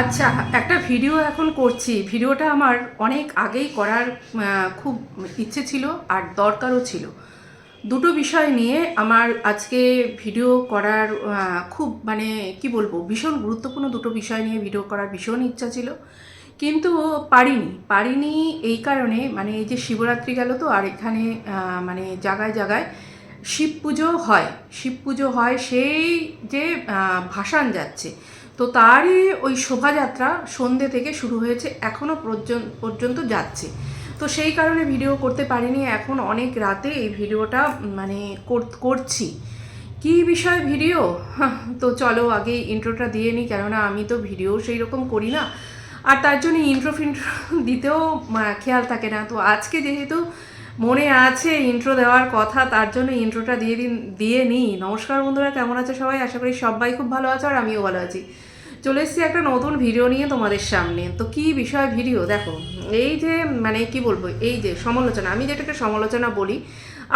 আচ্ছা একটা ভিডিও এখন করছি। ভিডিওটা আমার অনেক আগেই করার খুব ইচ্ছে ছিল আর দরকারও ছিল। দুটো বিষয় নিয়ে আমার আজকে ভিডিও করার খুব মানে কি বলব, ভীষণ গুরুত্বপূর্ণ দুটো বিষয় নিয়ে ভিডিও করার ভীষণ ইচ্ছা ছিল। কিন্তু পারিনি পারিনি এই কারণে মানে এই যে শিবরাত্রি গেল তো, আর এখানে মানে জায়গায় জায়গায় শিব পুজো হয়। শিব পুজো হয় সেই যে ভাসান যাচ্ছে। তো তারই ওই শোভাযাত্রা সন্ধ্যে থেকে শুরু হয়েছে এখনও পর্যন্ত যাচ্ছে। তো সেই কারণে ভিডিও করতে পারিনি, এখন অনেক রাতে এই ভিডিওটা মানে কর- করছি। কি বিষয় ভিডিও? তো চলো আগে ইন্ট্রোটা দিয়ে নিই, কেননা আমি তো ভিডিও সেই রকম করি না। আর তার জন্য ইন্ট্রো ফিন্ট্রো দিতেও খেয়াল থাকে না। তো আজকে যেহেতু মনে আছে ইন্ট্রো দেওয়ার কথা, তার জন্য ইন্ট্রোটা দিয়ে দিন, দিয়ে নিই। নমস্কার বন্ধুরা, কেমন আছে সবাই? আশা করি সবাই খুব ভালো আছে আর আমিও ভালো আছি। চলে এসেছি একটা নতুন ভিডিও নিয়ে তোমাদের সামনে। তো কি বিষয় ভিডিও দেখো, এই যে মানে কি বলব, এই যে সমালোচনা, আমি যেটাকে সমালোচনা বলি,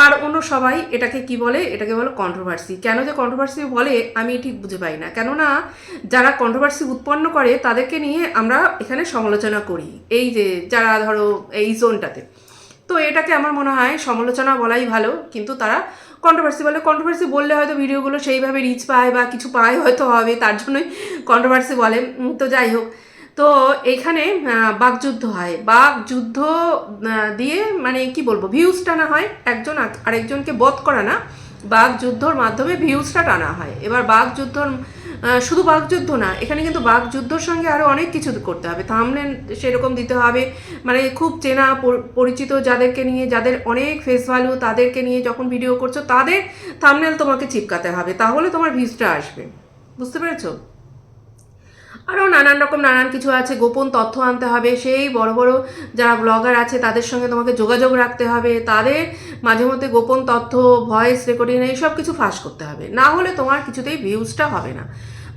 আর অন্য সবাই এটাকে কি বলে? এটাকে বলো কন্ট্রোভার্সি কেন যে কন্ট্রোভার্সি বলে, আমি ঠিক বুঝে পাই না। কেননা, যারা কন্ট্রোভার্সি উৎপন্ন করে, তাদেরকে নিয়ে আমরা এখানে সমালোচনা করি। এই যে, যারা ধরো, এই জোনটাতে তো এটাকে আমার মনে হয় সমালোচনা বলাই ভালো কিন্তু তারা কন্ট্রোভার্সি বলে কন্ট্রোভার্সি বললে হয়তো ভিডিওগুলো সেইভাবে রিচ পায় বা কিছু পায় হয়তো হবে তার জন্যই কন্ট্রোভার্সি বলে। তো যাই হোক তো এখানে বাকযুদ্ধ হয়। বাকযুদ্ধ দিয়ে মানে কি বলব ভিউজ টানা হয় একজন আরেকজনকে বধ করা না। বাকযুদ্ধর মাধ্যমে ভিউজটা টানা হয়। এবার বাকযুদ্ধর আহ, শুধু বাকযুদ্ধ না, এখানে কিন্তু বাকযুদ্ধর সঙ্গে আরও অনেক কিছু করতে হবে। থামলেন সেরকম দিতে হবে। মানে খুব চেনা পরিচিত যাদেরকে নিয়ে, যাদের অনেক ফেস ভ্যালু তাদেরকে নিয়ে যখন ভিডিও করছ, তাদের থামনেল তোমাকে চিপকাতে হবে। তাহলে তোমার ভিউজটা আসবে। বুঝতে পেরেছ? আরও নানান রকম নানান কিছু আছে, গোপন তথ্য আনতে হবে। সেই বড় বড় যারা ব্লগার আছে, তাদের সঙ্গে তোমাকে যোগাযোগ রাখতে হবে। তাদের মাঝে মধ্যে গোপন তথ্য ভয়েস রেকর্ডিং এইসব কিছু ফাঁস করতে হবে। না হলে তোমার কিছুতেই ভিউজটা হবে না।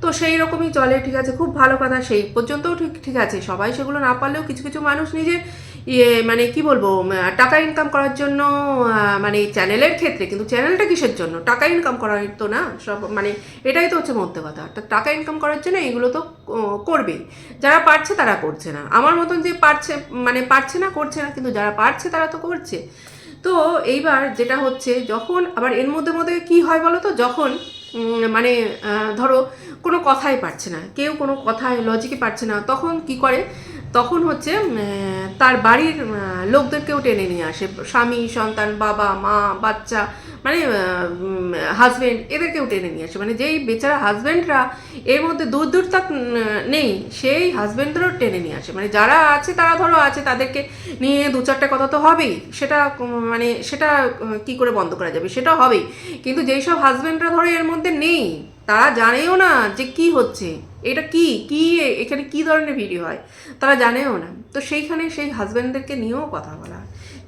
তো সেই রকমই চলে, ঠিক আছে? খুব ভালো কথা সেই পর্যন্তও ঠিক ঠিক আছে। সবাই সেগুলো না পারলেও কিছু কিছু মানুষ নিজের ইয়ে মানে কি বলব টাকা ইনকাম করার জন্য মানে চ্যানেলের ক্ষেত্রে, কিন্তু চ্যানেলটা কিসের জন্য? টাকা ইনকাম করার তো না, সব মানে এটাই তো হচ্ছে মধ্যে কথা। তা টাকা ইনকাম করার জন্য এগুলো তো করবেই। যারা পারছে তারা করছে না। আমার মতন যে পারছে মানে পারছে না, করছে না, কিন্তু যারা পারছে তারা তো করছে। তো এইবার যেটা হচ্ছে, যখন, আবার এর মধ্যে মধ্যে কি হয় বলো তো? যখন মানে ধরো কোনো কথাই পারছে না। কেউ কোনো কথায় লজিকে পারছে না। তখন কি করে? তখন হচ্ছে তার বাড়ির লোকদেরকেও টেনে নিয়ে আসে। স্বামী, সন্তান, বাবা, মা, বাচ্চা মানে হাজব্যান্ড এদেরকেও টেনে নিয়ে আসে। মানে যেই বেচারা হাজব্যান্ডরা এর মধ্যে দূর দূর তাক নেই, সেই হাজব্যান্ডদেরও টেনে নিয়ে আসে। মানে যারা আছে, তারা ধরো আছে, তাদেরকে নিয়ে দু চারটে কথা তো হবেই। সেটা মানে সেটা কি করে বন্ধ করা যাবে? সেটা হবেই। কিন্তু যেই সব হাজব্যান্ডরা ধরো এর মধ্যে নেই তারা জানেও না যে কি হচ্ছে। এটা কি? কি এখানে কি ধরনের ভিডিও হয়? তারা জানেও না। তো সেইখানে সেই হাজব্যান্ডদেরকে নিয়েও কথা বলা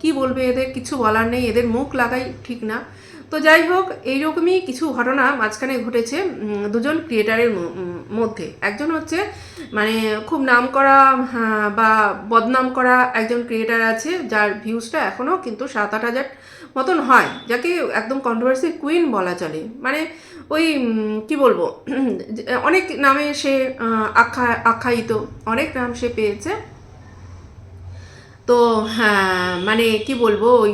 কি বলবে এদের? কিছু বলার নেই। এদের মুখ লাগাই ঠিক না। তো যাই হোক, এইরকমই কিছু ঘটনা মাঝখানে ঘটেছে দুজন ক্রিয়েটারের মধ্যে। একজন হচ্ছে মানে খুব নাম করা বা বদনাম করা একজন ক্রিয়েটার আছে, যার ভিউজটা এখনও কিন্তু সাত আট হাজার মতন হয়, যাকে একদম কন্ট্রোভার্সি কুইন বলা চলে। মানে ওই কি বলব? অনেক নামে সে আখ্যা, আখ্যায়িত, অনেক নাম সে পেয়েছে। তো হ্যাঁ মানে কি বলব, ওই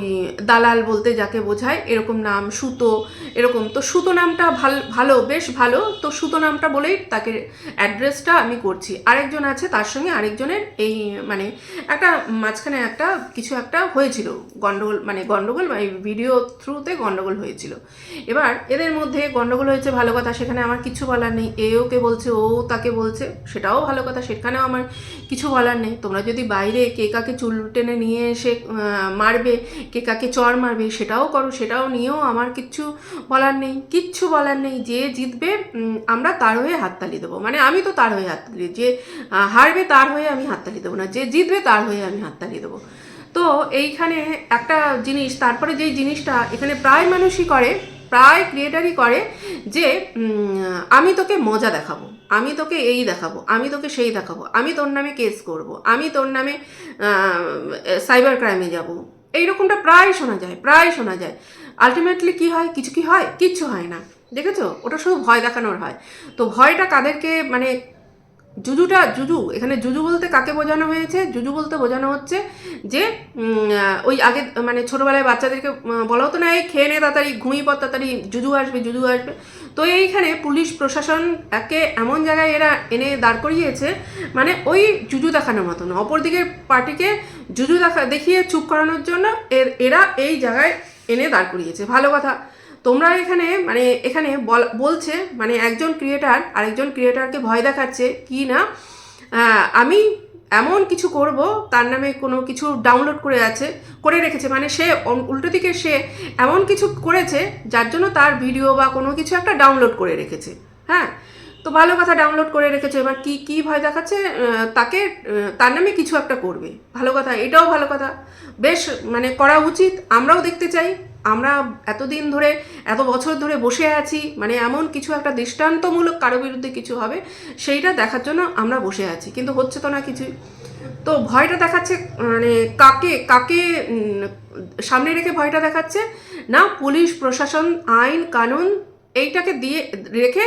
দালাল বলতে যাকে বোঝায়, এরকম নাম সুতো, এরকম। তো সুতো নামটা ভালো, ভালো, বেশ ভালো। তো সুতো নামটা বলেই তাকে অ্যাড্রেসটা আমি করছি। আরেকজন আছে তার সঙ্গে আরেকজনের এই মানে একটা মাঝখানে একটা কিছু একটা হয়েছিল। গন্ডগোল মানে গন্ডগোল মানে ভিডিও থ্রুতে গন্ডগোল হয়েছিল। এবার এদের মধ্যে গন্ডগোল হয়েছে ভালো কথা, সেখানে আমার কিছু বলার নেই। এ ওকে বলছে, ও তাকে বলছে, সেটাও ভালো কথা, সেখানেও আমার কিছু বলার নেই। তোমরা যদি বাইরে কে কাকে চুল টেনে নিয়ে এসে মারবে, কে কাকে চর মারবে সেটাও করো, সেটাও নিয়েও আমার কিচ্ছু বলার নেই। কিচ্ছু বলার নেই যে জিতবে আমরা তার হয়ে হাততালি দেবো। মানে আমি তো তার হয়ে হাততালি, যে হারবে তার হয়ে আমি হাততালি দেবো না, যে জিতবে তার হয়ে আমি হাততালি দেবো। তো এইখানে একটা জিনিস, তারপরে যেই জিনিসটা এখানে প্রায় মানুষই করে প্রায় ক্রিয়েটারই করে যে আমি তোকে মজা দেখাবো, আমি তোকে এই দেখাবো, আমি তোকে সেই দেখাবো, আমি তোর নামে কেস করব, আমি তোর নামে সাইবার ক্রাইমে যাব। এইরকমটা প্রায় শোনা যায়, প্রায় শোনা যায়। আলটিমেটলি কি হয়? কিছু কি হয়? কিচ্ছু হয় না। দেখেছ? ওটা শুধু ভয় দেখানোর হয়। তো ভয়টা কাদেরকে মানে জুজুটা জুজু এখানে জুজু বলতে কাকে বোঝানো হয়েছে? জুজু বলতে বোঝানো হচ্ছে যে ওই আগে মানে ছোটোবেলায় বাচ্চাদেরকে বলা হতো না, এই খেয়ে নে তাড়াতাড়ি, ঘুমিয়ে পর তাড়াতাড়ি জুজু আসবে জুজু আসবে। তো এইখানে পুলিশ, প্রশাসন একে এমন জায়গায় এরা এনে দাঁড় করিয়েছে মানে ওই জুজু দেখানোর মতন। অপরদিকের পার্টিকে জুজু দেখা, দেখিয়ে চুপ করানোর জন্য এর, এরা এই জায়গায় এনে দাঁড় করিয়েছে। ভালো কথা। তোমরা এখানে মানে এখানে বল- বলছে মানে একজন ক্রিয়েটার আরেকজন ক্রিয়েটারকে ভয় দেখাচ্ছে কি না আমি এমন কিছু করব, তার নামে কোনো কিছু ডাউনলোড করে আছে, করে রেখেছে মানে সে উল্টো দিকে সে এমন কিছু করেছে, যার জন্য তার ভিডিও বা কোনো কিছু একটা ডাউনলোড করে রেখেছে হ্যাঁ? তো ভালো কথা ডাউনলোড করে রেখেছে, এবার কি কি ভয় দেখাচ্ছে তাকে তার নামে কিছু একটা করবে, ভালো কথা, এটাও ভালো কথা, বেশ মানে করা উচিত, আমরাও দেখতে চাই আমরা এতদিন ধরে, এত বছর ধরে বসে আছি মানে এমন কিছু একটা দৃষ্টান্তমূলক কারও বিরুদ্ধে কিছু হবে, সেইটা দেখার জন্য আমরা বসে আছি, কিন্তু হচ্ছে তো না কিছুই। তো ভয়টা দেখাচ্ছে মানে কাকে কাকে সামনে রেখে ভয়টা দেখাচ্ছে? না, পুলিশ, প্রশাসন, আইন, কানুন, এইটাকে দিয়ে, রেখে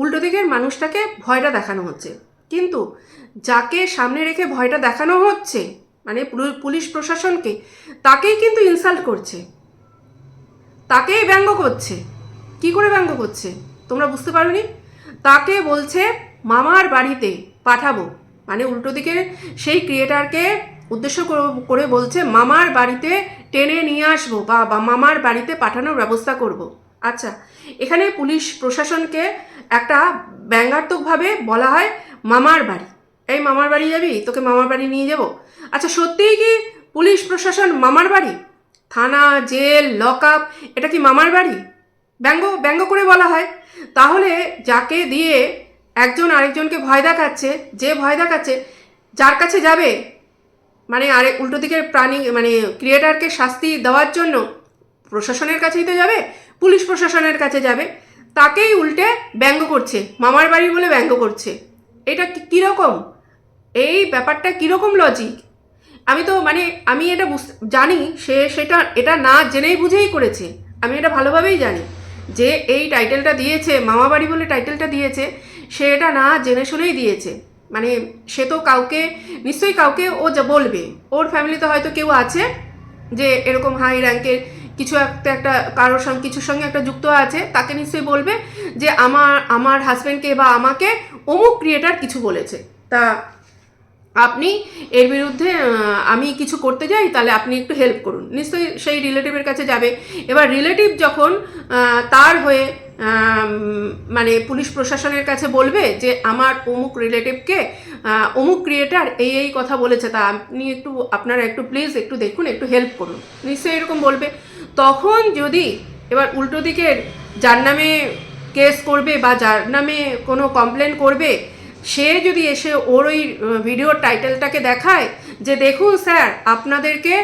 উল্টো দিকের মানুষটাকে ভয়টা দেখানো হচ্ছে। কিন্তু যাকে সামনে রেখে ভয়টা দেখানো হচ্ছে মানে পুলিশ, প্রশাসনকে, তাকেই কিন্তু ইনসাল্ট করছে। তাকেই ব্যঙ্গ করছে। কি করে ব্যঙ্গ করছে? তোমরা বুঝতে পারোনি? তাকে বলছে, মামার বাড়িতে পাঠাবো। মানে উল্টো দিকে সেই ক্রিয়েটারকে উদ্দেশ্য করে বলছে, মামার বাড়িতে টেনে নিয়ে আসব বা বা মামার বাড়িতে পাঠানোর ব্যবস্থা করব। আচ্ছা এখানে পুলিশ প্রশাসনকে একটা ব্যঙ্গাত্মকভাবে বলা হয়, মামার বাড়ি। এই মামার বাড়ি যাবি? তোকে মামার বাড়ি নিয়ে যাব? আচ্ছা সত্যিই কি পুলিশ প্রশাসন মামার বাড়ি? থানা, জেল লক আপ এটা কি মামার বাড়ি? ব্যঙ্গ ব্যঙ্গ করে বলা হয়। তাহলে যাকে দিয়ে একজন আরেকজনকে ভয় দেখাচ্ছে, যে ভয় দেখাচ্ছে, যার কাছে যাবে? মানে আরেক উল্টো দিকের প্রাণী মানে ক্রিয়েটারকে শাস্তি দেওয়ার জন্য প্রশাসনের কাছেই তো যাবে, পুলিশ প্রশাসনের কাছে যাবে। তাকেই উল্টে ব্যঙ্গ করছে, মামার বাড়ি বলে ব্যঙ্গ করছে। এটা কীরকম? এই ব্যাপারটা কীরকম লজিক আমি তো মানে আমি এটা জানি সে সেটা, এটা না জেনেই বুঝেই করেছে। আমি এটা ভালোভাবেই জানি। যে এই টাইটেলটা দিয়েছে মামা বাড়ি বলে টাইটেলটা দিয়েছে, সে এটা না জেনে শুনেই দিয়েছে। মানে সে তো কাউকে, নিশ্চয়ই কাউকে ও যা বলবে। ওর ফ্যামিলিতে হয়তো কেউ আছে যে এরকম হাই র্যাঙ্কের কিছু একটা একটা কারোর সঙ্গে, কিছুর সঙ্গে একটা যুক্ত আছে, তাকে নিশ্চয়ই বলবে যে আমার আমার হাজব্যান্ডকে বা আমাকে অমুক ক্রিয়েটার কিছু বলেছে। তা আপনি এর বিরুদ্ধে আমি কিছু করতে যাই, তাহলে আপনি একটু হেল্প করুন। নিশ্চয়ই সেই রিলেটিভের কাছে যাবে। এবার রিলেটিভ যখন তার হয়ে মানে পুলিশ প্রশাসনের কাছে বলবে যে, আমার অমুক রিলেটিভকে অমুক ক্রিয়েটার এই এই কথা বলেছে, তা আপনি একটু, আপনারা একটু প্লিজ একটু দেখুন, একটু হেল্প করুন। নিশ্চয়ই এরকম বলবে। তখন যদি, এবার উল্টো দিকের যার নামে কেস করবে বা যার নামে কোনো কমপ্লেন করবে সে যদি এসে ওর ওই ভিডিওর টাইটেলটাকে দেখায় যে দেখুন স্যার, আপনাদেরকে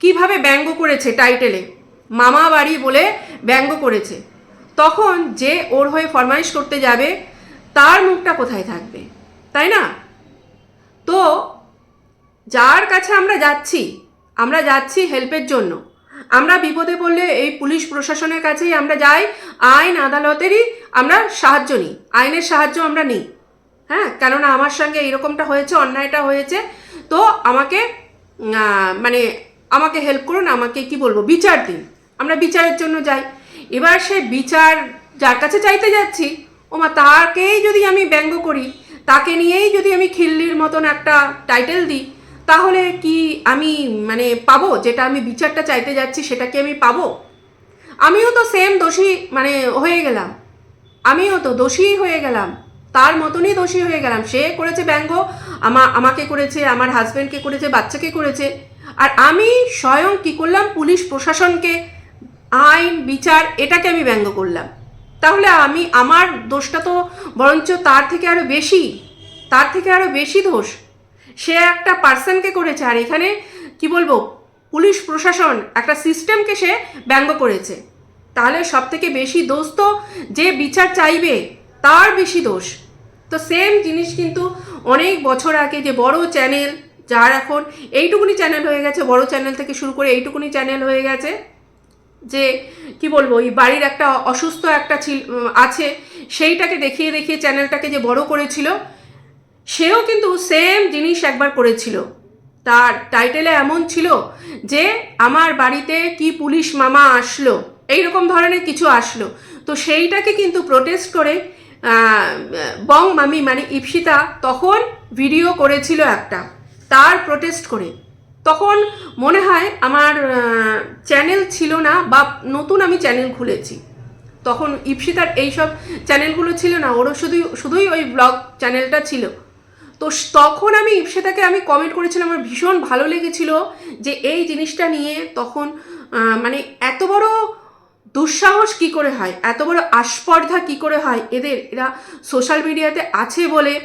কীভাবে ব্যঙ্গ করেছে টাইটেলে মামা বাড়ি বলে ব্যঙ্গ করেছে, তখন যে ওর হয়ে ফরমাইশ করতে যাবে, তার মুখটা কোথায় থাকবে? তাই না? তো যার কাছে আমরা যাচ্ছি আমরা যাচ্ছি হেল্পের জন্য। আমরা বিপদে পড়লে এই পুলিশ প্রশাসনের কাছেই আমরা যাই, আইন আদালতেরই আমরা সাহায্য নিই, আইনের সাহায্য আমরা নিই। হ্যাঁ কেননা আমার সঙ্গে এরকমটা হয়েছে, অন্যায়টা হয়েছে, তো আমাকে মানে আমাকে হেল্প করুন, আমাকে কি বলব, বিচার দিন। আমরা বিচারের জন্য যাই। এবার সে বিচার যার কাছে চাইতে যাচ্ছি ওমা তাকেই যদি আমি ব্যঙ্গ করি, তাকে নিয়েই যদি আমি খিল্লির মতন একটা টাইটেল দিই, তাহলে কি আমি মানে পাবো? যেটা আমি বিচারটা চাইতে যাচ্ছি, সেটা কি আমি পাবো? আমিও তো সেম দোষী মানে হয়ে গেলাম। আমিও তো দোষী হয়ে গেলাম। তার মতনই দোষী হয়ে গেলাম। সে করেছে ব্যঙ্গ, আমা, আমাকে করেছে, আমার হাজব্যান্ডকে করেছে, বাচ্চাকে করেছে। আর আমি স্বয়ং কি করলাম? পুলিশ প্রশাসনকে, আইন, বিচার, এটাকে আমি ব্যঙ্গ করলাম। তাহলে আমি, আমার দোষটা তো বরঞ্চ তার থেকে আরও বেশি, তার থেকে আরও বেশি দোষ। সে একটা পার্সনকে করেছে, আর এখানে কি বলব? পুলিশ প্রশাসন, একটা সিস্টেমকে সে ব্যঙ্গ করেছে। তাহলে সব থেকে বেশি দোষ তো যে বিচার চাইবে তার বেশি দোষ। তো সেম জিনিস কিন্তু অনেক বছর আগে যে বড় চ্যানেল যার এখন এইটুকুনি চ্যানেল হয়ে গেছে, বড় চ্যানেল থেকে শুরু করে এইটুকুনি চ্যানেল হয়ে গেছে, যে কি বলব ওই বাড়ির একটা অসুস্থ একটা ছিল, আছে, সেইটাকে দেখিয়ে দেখিয়ে চ্যানেলটাকে যে বড় করেছিল, সেও কিন্তু সেম জিনিস একবার করেছিল। তার টাইটেলে এমন ছিল যে, আমার বাড়িতে কি পুলিশ মামা আসলো? এইরকম ধরনের কিছু আসলো। তো সেইটাকে কিন্তু প্রোটেস্ট করে বং মামি মানে ইপসিতা তখন ভিডিও করেছিল একটা, তার প্রোটেস্ট করে। তখন মনে হয় আমার চ্যানেল ছিল না বা নতুন আমি চ্যানেল খুলেছি। তখন ইপসিতার এইসব চ্যানেলগুলো ছিল না, ওরও শুধুই শুধুই ওই ব্লগ চ্যানেলটা ছিল। তো তখন আমি ইপসিতাকে আমি কমেন্ট করেছিলাম, আমার ভীষণ ভালো লেগেছিল যে এই জিনিসটা নিয়ে তখন মানে এত বড় দুঃসাহস কি করে হয়? এত বড় আস্পর্ধা কি করে হয়? এদের, এরা সোশ্যাল মিডিয়াতে আছে বলে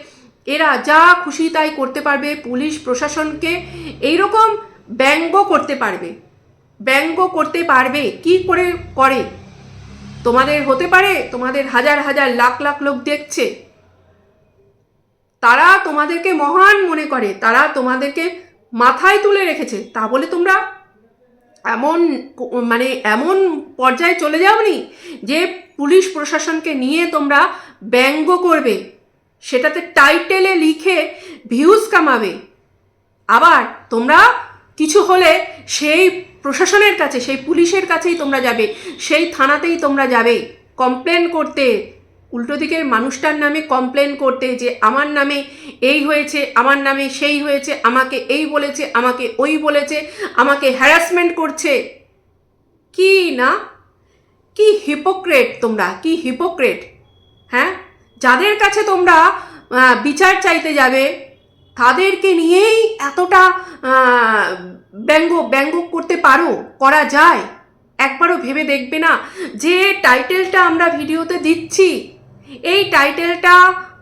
এরা যা খুশি তাই করতে পারবে, পুলিশ প্রশাসনকে এইরকম ব্যঙ্গ করতে পারবে। ব্যঙ্গ করতে পারবে? কি করে করে? তোমাদের হতে পারে, তোমাদের হাজার হাজার লাখ লাখ লোক দেখছে। তারা তোমাদেরকে মহান মনে করে, তারা তোমাদেরকে মাথায় তুলে রেখেছে। তা বলে তোমরা এমন মানে এমন পর্যায়ে চলে যাওনি যে পুলিশ প্রশাসনকে নিয়ে তোমরা ব্যঙ্গ করবে, সেটাতে টাইটেলে লিখে ভিউজ কামাবে। আবার তোমরা কিছু হলে সেই প্রশাসনের কাছে, সেই পুলিশের কাছেই তোমরা যাবে, সেই থানাতেই তোমরা যাবে, কমপ্লেন করতে উল্টো দিকের মানুষটার নামে কমপ্লেন করতে যে, আমার নামে এই হয়েছে, আমার নামে সেই হয়েছে, আমাকে এই বলেছে, আমাকে ওই বলেছে, আমাকে হ্যারাসমেন্ট করছে। কি না? কি হিপোক্রেট তোমরা, কি হিপোক্রেট হ্যাঁ? যাদের কাছে তোমরা বিচার চাইতে যাবে, তাদেরকে নিয়েই এতটা ব্যঙ্গ ব্যঙ্গ করতে পারো, করা যায়। একবারও ভেবে দেখবে না। যে টাইটেলটা আমরা ভিডিওতে দিচ্ছি এই টাইটেলটা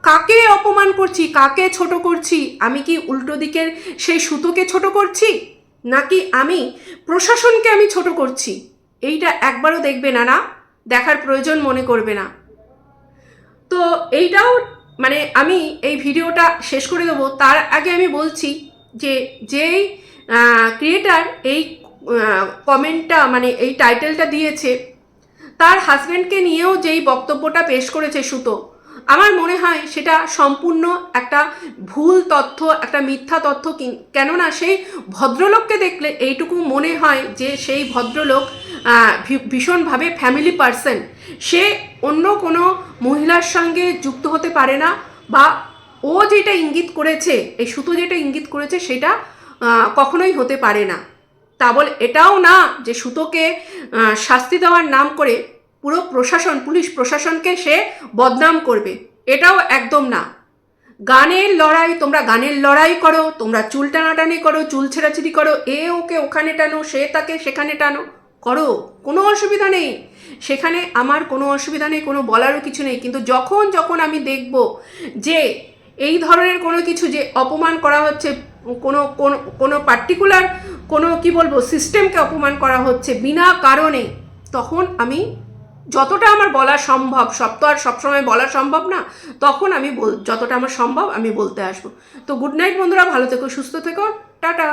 কাকে অপমান করছি, কাকে ছোট করছি? আমি কি উল্টো দিকের সেই সুতোকে ছোট করছি? নাকি আমি প্রশাসনকে আমি ছোট করছি? এইটা একবারও দেখবে না না? দেখার প্রয়োজন মনে করবে না। তো এইটাও মানে আমি এই ভিডিওটা শেষ করে দেবো। তার আগে আমি বলছি যে যেই ক্রিয়েটার এই কমেন্টটা মানে এই টাইটেলটা দিয়েছে তার হাজব্যান্ডকে নিয়েও যেই বক্তব্যটা পেশ করেছে সুতো, আমার মনে হয় সেটা সম্পূর্ণ একটা ভুল তথ্য, একটা মিথ্যা তথ্য কিন- কেননা সেই ভদ্রলোককে দেখলে এইটুকু মনে হয় যে সেই ভদ্রলোক ভীষণভাবে ফ্যামিলি পার্সন সে অন্য কোনো মহিলার সঙ্গে যুক্ত হতে পারে না বা ও যেটা ইঙ্গিত করেছে, এই সুতো যেটা ইঙ্গিত করেছে সেটা কখনোই হতে পারে না। তা বলে এটাও না যে সুতোকে শাস্তি দেওয়ার নাম করে পুরো প্রশাসন, পুলিশ প্রশাসনকে সে বদনাম করবে। এটাও একদম না। গানের লড়াই, তোমরা গানের লড়াই করো, তোমরা চুল টানাটানি করো, চুল ছেঁড়াছিড়ি করো, এ ওকে ওখানে টানো, সে তাকে সেখানে টানো, করো, কোনো অসুবিধা নেই। সেখানে আমার কোনো অসুবিধা নেই, কোনো বলারও কিছু নেই। কিন্তু যখন যখন আমি দেখব যে এই ধরনের কোনো কিছু যে অপমান করা হচ্ছে, কোনো কোনো কোনো পার্টিকুলার কোনো, কি বলব সিস্টেমকে অপমান করা হচ্ছে বিনা কারণে, তখন আমি যতটা আমার বলা সম্ভব, সব তো আর সবসময় বলা সম্ভব না, তখন আমি যতটা আমার সম্ভব আমি বলতে আসব। তো গুড নাইট বন্ধুরা, ভালো থেকো, সুস্থ থেকো, টাটা।